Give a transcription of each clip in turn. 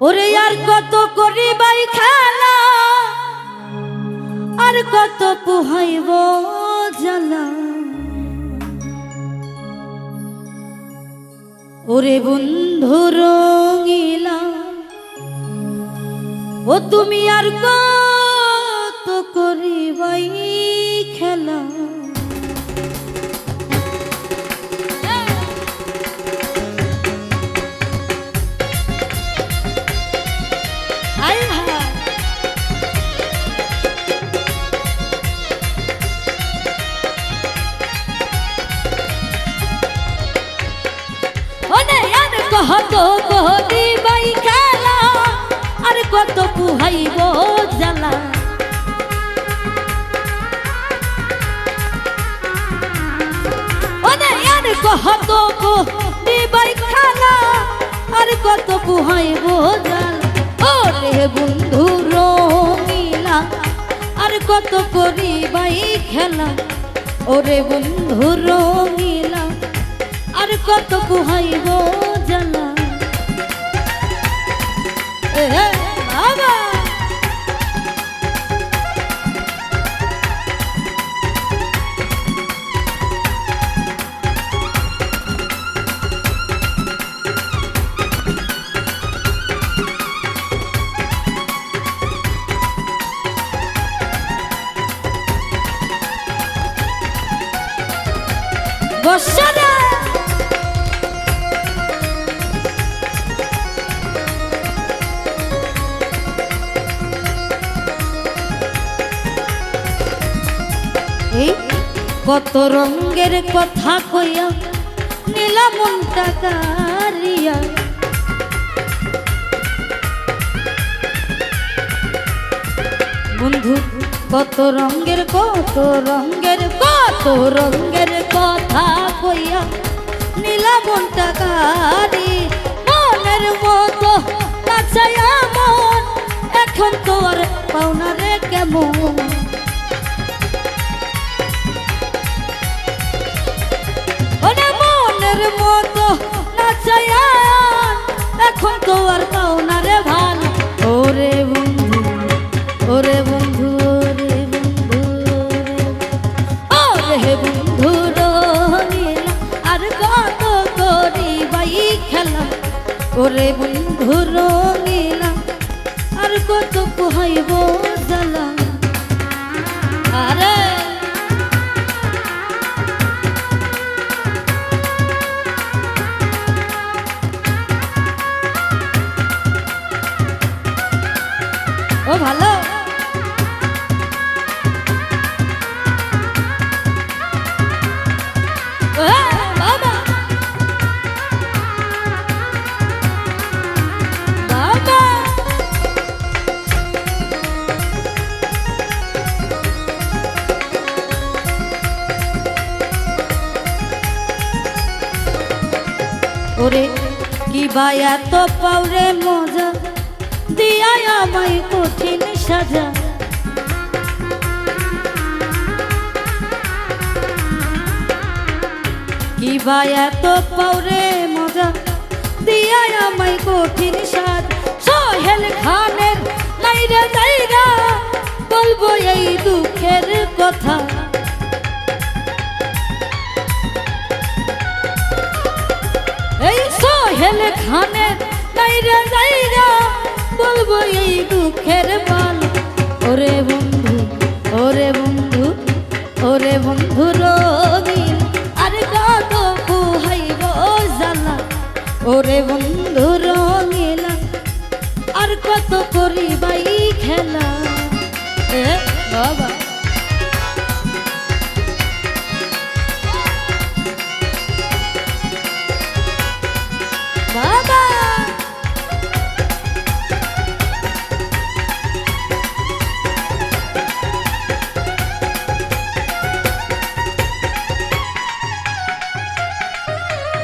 ওরে আর কত করি বাই খেলা? আর কত পুহাইব জ্বালা? ওরে বন্ধু রঙিলা, ও তুমি আর কত করিবাই খেলা কত করি বাই খেলা, আর কত পুহাইব জ্বালা। আর কত করি বাই খেলা, আর কত পুহাইব জ্বালা। ওরে বন্ধু রঙিলা আর কত করি বাই খেলা। ওরে বন্ধু রঙিলা আর কত কুহাইব জ্বালা বাবা। বর্ষা কত রঙের কথা কইয়া নীলা মনটা কারিয়া বন্ধু, কত রঙের কত রঙের কত রঙের কথা কইয়া নীলা মনটা কারি মনের মতো নাচাইয়া মন, এখন তোর পাওনা রে কেমন? মতো তো আর পাও না রে ভালো ওরে বন্ধু ওরে বন্ধু ওরে বন্ধু ওরে বন্ধু। আর কত বাই খেলা। ওরে বন্ধু রঙিলা আর কত পোহাইব জ্বালা। আরে ওরে কি বা এত পাওরে মজা? দিয়াই আমায় কঠিন সাজা। কি বা এত পাওরে মজা? দিয়াই আমায় কঠিন সাজ। সোহেল খানের নাইরা নাইরা, বলব এই দুঃখের কথা। খানের নাইরা নাইরা বলব এই দুঃখের পাল। ওরে বন্ধু ওরে বন্ধু ওরে বন্ধু রঙিন আর কত কুহাইব জালা ওরে বন্ধু রঙিলা, আর কত করিবাই খেলা। এ বাবা।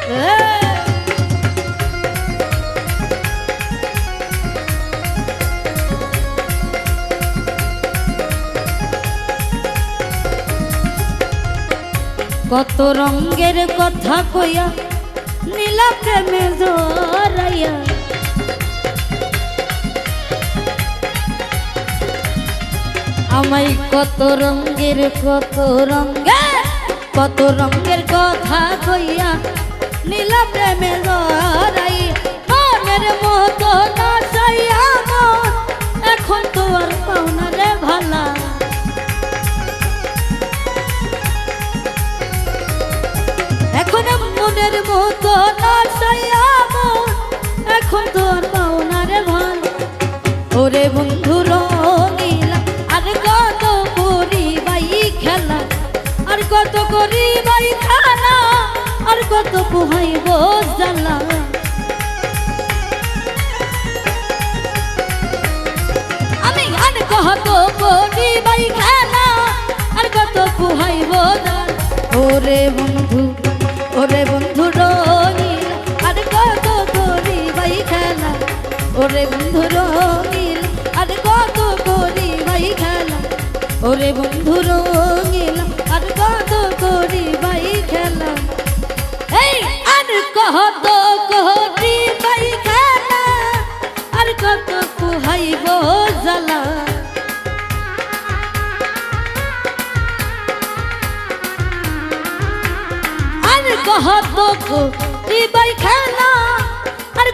কত রঙ্গের কথা কইয়া নীলা প্রেমে জরাইয়া আমাই কত রঙ্গের কত রঙ্গের কত রঙ্গের কথা কইয়া নীলা প্রেমে জড়াই মনের মতো এখন তো আর রে ভালা। এখন মনের মতো নাচাইয়া মন এখন তো আর পাওনা রে ভালা। ওরে বন্ধু রঙিলা, আর কত করি বাই খেলা। আর কত করি কত পুহাইব জ্বালা আমি আর কত করি বাই খেলা আর কত পুহাইব জ্বালা ওরে বন্ধু ওরে বন্ধু রঙিলা আর কত করি বাই খেলা ওরে বন্ধু রঙিল আর কত করি ভাই খেলা ওরে বন্ধু রঙিল আর কত করি ভাই খেলা এই, আর কত করি ভাই খেলা আর কত কুহাইব জ্বালা। আর কত করি খেলা আর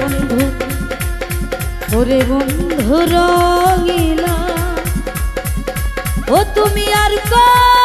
বন্ধু ওরে বন্ধু রঙিলা। ও তুমি আর কত